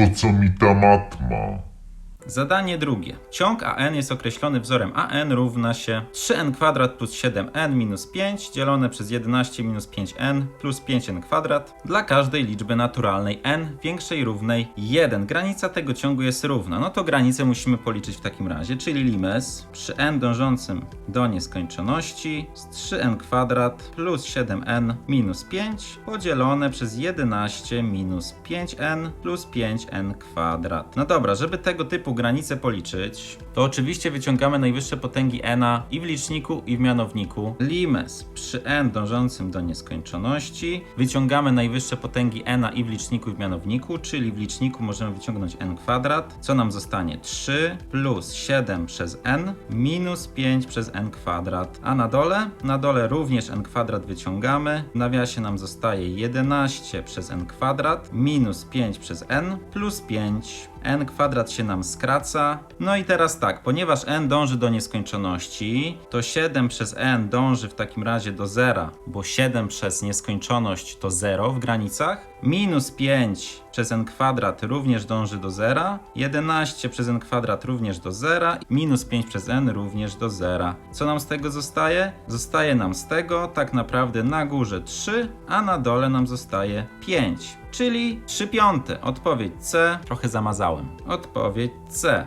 po co mi ta matma? Zadanie drugie. Ciąg AN jest określony wzorem AN równa się 3n kwadrat plus 7n minus 5 dzielone przez 11 minus 5n plus 5n kwadrat dla każdej liczby naturalnej n większej równej 1. Granica tego ciągu jest równa. No to granicę musimy policzyć w takim razie, czyli limes przy n dążącym do nieskończoności z 3n kwadrat plus 7n minus 5 podzielone przez 11 minus 5n plus 5n kwadrat. No dobra, żeby tego typu granice policzyć, to oczywiście wyciągamy najwyższe potęgi n i w liczniku i w mianowniku. Limes przy n dążącym do nieskończoności wyciągamy najwyższe potęgi n i w liczniku i w mianowniku, czyli w liczniku możemy wyciągnąć n kwadrat, co nam zostanie 3 plus 7 przez n minus 5 przez n kwadrat. A na dole? Na dole również n kwadrat wyciągamy. W nawiasie nam zostaje 11 przez n kwadrat minus 5 przez n plus 5 n kwadrat się nam skraca. No i teraz tak, ponieważ n dąży do nieskończoności, to 7 przez n dąży w takim razie do zera, bo 7 przez nieskończoność to 0 w granicach. Minus 5 przez n kwadrat również dąży do zera. 11 przez n kwadrat również do zera. Minus 5 przez n również do zera. Co nam z tego zostaje? Zostaje nam z tego tak naprawdę na górze 3, a na dole nam zostaje 5 czyli 3 piąte. Odpowiedź C. Trochę zamazałem. Odpowiedź C.